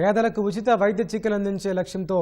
పేదలకు ఉచిత వైద్య చికిత్సలు అందించే లక్ష్యంతో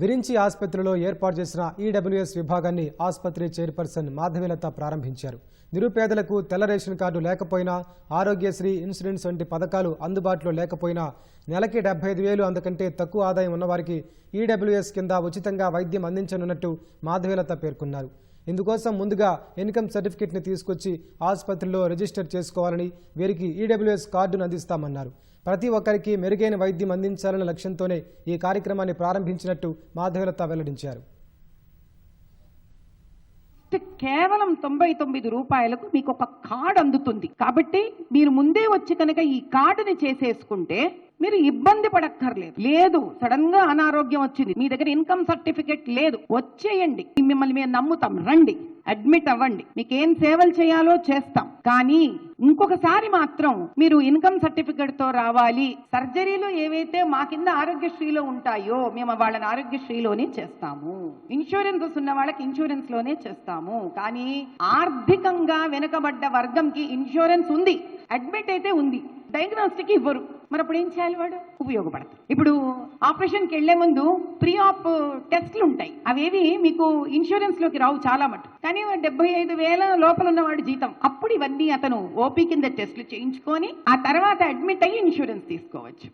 విరించి ఆసుపత్రిలో ఏర్పాటు చేసిన ఈడబ్ల్యూఎస్ విభాగాన్ని ఆసుపత్రి చైర్పర్సన్ మాధవీలత ప్రారంభించారు. నిరుపేదలకు తెల్ల రేషన్ కార్డు లేకపోయినా ఆరోగ్యశ్రీ ఇన్సూరెన్స్ వంటి పథకాలు అందుబాటులో లేకపోయినా నెలకి డెబ్బై ఐదు వేలు అందుకంటే తక్కువ ఆదాయం ఉన్నవారికి ఈడబ్ల్యూఎస్ కింద ఉచితంగా వైద్యం అందించనున్నట్టు మాధవీలత పేర్కొన్నారు. ఇందుకోసం ముందుగా ఇన్కమ్ సర్టిఫికెట్ని తీసుకొచ్చి ఆసుపత్రిలో రిజిస్టర్ చేసుకోవాలని వీరికి ఈడబ్ల్యూఎస్ కార్డును అందిస్తామన్నారు. ప్రతి ఒక్కరికి మెరుగైన వైద్యం అందించాలన్న లక్ష్యంతోనే ఈ కార్యక్రమాన్ని ప్రారంభించినట్టు మాధవలత వెల్లడించారు. కేవలం తొంభై తొమ్మిది రూపాయలకు మీకు ఒక కార్డ్ అందుతుంది. కాబట్టి మీరు ముందే వచ్చి కనుక ఈ కార్డుని చేసేసుకుంటే మీరు ఇబ్బంది పడక్కర్లేదు. లేదు సడన్గా అనారోగ్యం వచ్చింది. మీ దగ్గర ఇన్కమ్ సర్టిఫికేట్ లేదు. వచ్చేయండి. మిమ్మల్ని మేము నమ్ముతాం. రండి. అడ్మిట్ అవ్వండి. మీకు ఏం సేవలు చేయాలో చేస్తాం. కానీ ఇంకొకసారి మాత్రం మీరు ఇన్కమ్ సర్టిఫికెట్తో రావాలి. సర్జరీలు ఏవైతే మా కింద ఆరోగ్యశ్రీలో ఉంటాయో మేము వాళ్ళని ఆరోగ్యశ్రీలోనే చేస్తాము. ఇన్సూరెన్స్ ఉన్న వాళ్ళకి ఇన్సూరెన్స్లోనే చేస్తాము. కానీ ఆర్థికంగా వెనుకబడ్డ వర్గంకి ఇన్సూరెన్స్ ఉంది. అడ్మిట్ అయితే ఉంది. డయాగ్నోస్టిక్ ఇవ్వరు. మరి అప్పుడు ఏం చేయాలి వాడు? ఉపయోగపడతాయి ఇప్పుడు ఆపరేషన్కి వెళ్ళే ముందు ప్రీ ఆప్ టెస్ట్లు ఉంటాయి అవేవి మీకు ఇన్సూరెన్స్లోకి రావు చాలా మటు కానీ డెబ్బై ఐదు వేల లోపల ఉన్నవాడు జీతం. అప్పుడు ఇవన్నీ అతను ఓపీ కింద టెస్ట్లు చేయించుకొని ఆ తర్వాత అడ్మిట్ అయ్యి ఇన్సూరెన్స్ తీసుకోవచ్చు.